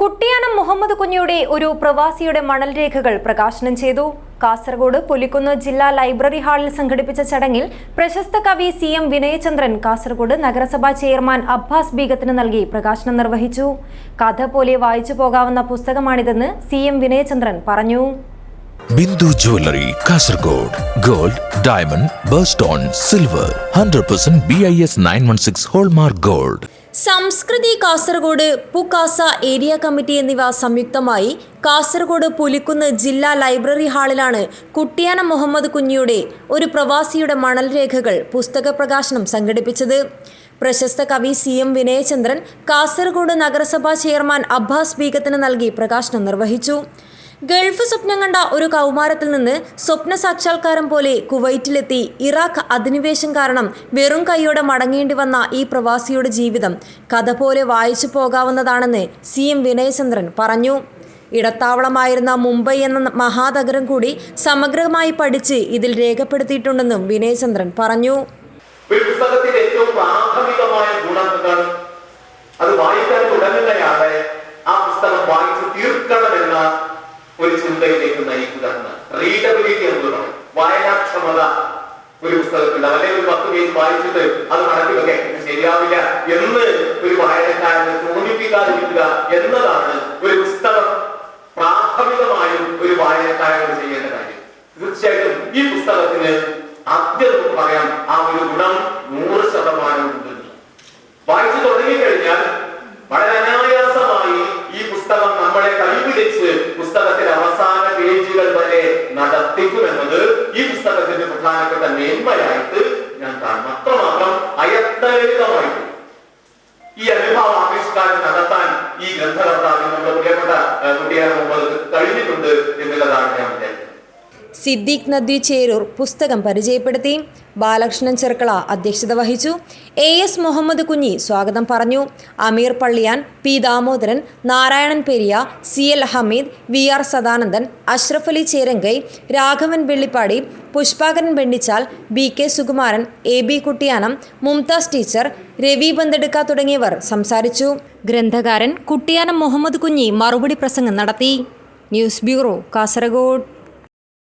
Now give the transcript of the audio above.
കുട്ടിയാനം മുഹമ്മദ് കുഞ്ഞിയുടെ ഒരു പ്രവാസിയുടെ മണൽ രേഖകൾ പ്രകാശനം ചെയ്തു. കാസർഗോഡ് പുലിക്കുന്ന് ജില്ലാ ലൈബ്രറി ഹാളിൽ സംഘടിപ്പിച്ച ചടങ്ങിൽ പ്രശസ്ത കവി സി എം വിനയചന്ദ്രൻ കാസർഗോഡ് നഗരസഭാ ചെയർമാൻ അബ്ബാസ് ബീഗത്തിന് നൽകി പ്രകാശനം നിർവഹിച്ചു. കഥ പോലെ വായിച്ചു പോകാവുന്ന പുസ്തകമാണിതെന്ന് സി എം വിനയചന്ദ്രൻ പറഞ്ഞു. Bindu jewellery Kasaragod. Gold diamond birthstone silver. Hundred percent B I S nine one six hallmark gold Samskriti Kasaragod Pukasa area committee എന്നിവ സംയുക്തമായി കാസർഗോഡ് പുലിക്കുന്ന് ജില്ലാ ലൈബ്രറി ഹാളിലാണ് കുട്ടിയാന മുഹമ്മദ് കുഞ്ഞിയുടെ ഒരു പ്രവാസിയുടെ മണൽ രേഖകൾ പുസ്തക പ്രകാശനം സംഘടിപ്പിച്ചത്. പ്രശസ്ത കവി സി എം വിനയചന്ദ്രൻ കാസർഗോഡ് നഗരസഭാ ചെയർമാൻ അബ്ബാസ് ബീഗത്തിന് നൽകി പ്രകാശനം നിർവഹിച്ചു. ഗൾഫ് സ്വപ്നം കണ്ട ഒരു കൗമാരത്തിൽ നിന്ന് സ്വപ്ന സാക്ഷാത്കാരം പോലെ കുവൈറ്റിലെത്തി. ഇറാഖ് അധിനിവേശം കാരണം വെറും കൈയോടെ മടങ്ങേണ്ടി വന്ന ഈ പ്രവാസിയുടെ ജീവിതം കഥ പോലെ വായിച്ചു പോകാവുന്നതാണെന്ന് സി എം വിനയചന്ദ്രൻ പറഞ്ഞു. ഇടത്താവളമായിരുന്ന മുംബൈ എന്ന മഹാനഗരം കൂടി സമഗ്രമായി പഠിച്ച് ഇതിൽ രേഖപ്പെടുത്തിയിട്ടുണ്ടെന്നും വിനയചന്ദ്രൻ പറഞ്ഞു. ഏറ്റവും പ്രാഥമികമായ ഗുണം എന്താണ് അത് വായിക്കാൻ തുടങ്ങുന്നയാളെ ആ പുസ്തകം വായിച്ചു തീർക്കണമെന്ന ഒരു ചിന്തയിലേക്ക് നയിക്കുക എന്ന്. റീഡബിലിറ്റി എന്ന് പറയും വായനാക്ഷമത ഒരു പുസ്തകത്തിൽ അല്ലെങ്കിൽ ഒരു പത്ത് പേജ് വായിച്ചിട്ട് അത് വെക്കാൻ ശരിയാവില്ല എന്ന് ഒരു വായനക്കാരനെ തോന്നിപ്പിക്കാതിരിക്കുക എന്നതാണ് ഒരു പുസ്തകം പ്രാഥമികമായും ഒരു വായനക്കാരന് ചെയ്യേണ്ട കാര്യം. തീർച്ചയായിട്ടും ഈ പുസ്തകത്തിന് ആദ്യം പറയാം ആ ഒരു ഗുണം നൂറ് ശതമാനം ഉണ്ടെന്ന് വായിച്ചു തുടങ്ങിക്കഴിഞ്ഞാൽ വളരെ അനായാസമായി ഈ പുസ്തകം നമ്മളെ കൈപിടിച്ച് പുസ്തകത്തിന്റെ പ്രധാനപ്പെട്ട മേന്മയായിട്ട് ഞാൻ കാണുന്നു അത്രമാത്രം അയത്തരിതമായിട്ട് ഈ അനുഭവ ആവിഷ്കാരം നടത്താൻ ഈ ഗ്രന്ഥകർത്താവിന് നമ്മുടെ പ്രിയപ്പെട്ട കുട്ടിയാൻ മുമ്പ് കഴിഞ്ഞിട്ടുണ്ട് എന്നുള്ളതാണ് ഞാൻ വിചാരിക്കുന്നത്. സിദ്ദീഖ് നദ്വി ചേരൂർ പുസ്തകം പരിചയപ്പെടുത്തി. ബാലകൃഷ്ണൻ ചെറുക്കള അധ്യക്ഷത വഹിച്ചു. എ എസ് മുഹമ്മദ് കുഞ്ഞി സ്വാഗതം പറഞ്ഞു. Ameer Palliyan P Damodaran Narayanan Periya C L Hameed V R Sadanandan Ashraf Ali Cherankai Raghavan Vellippadi Pushpakaran Vennichal B K Sukumaran A B Kuttiyanam Mumtaz teacher Ravi Bandedukka തുടങ്ങിയവർ സംസാരിച്ചു. ഗ്രന്ഥകാരൻ കുട്ടിയാനം മുഹമ്മദ് കുഞ്ഞി മറുപടി പ്രസംഗം നടത്തി. News bureau Kasaragod.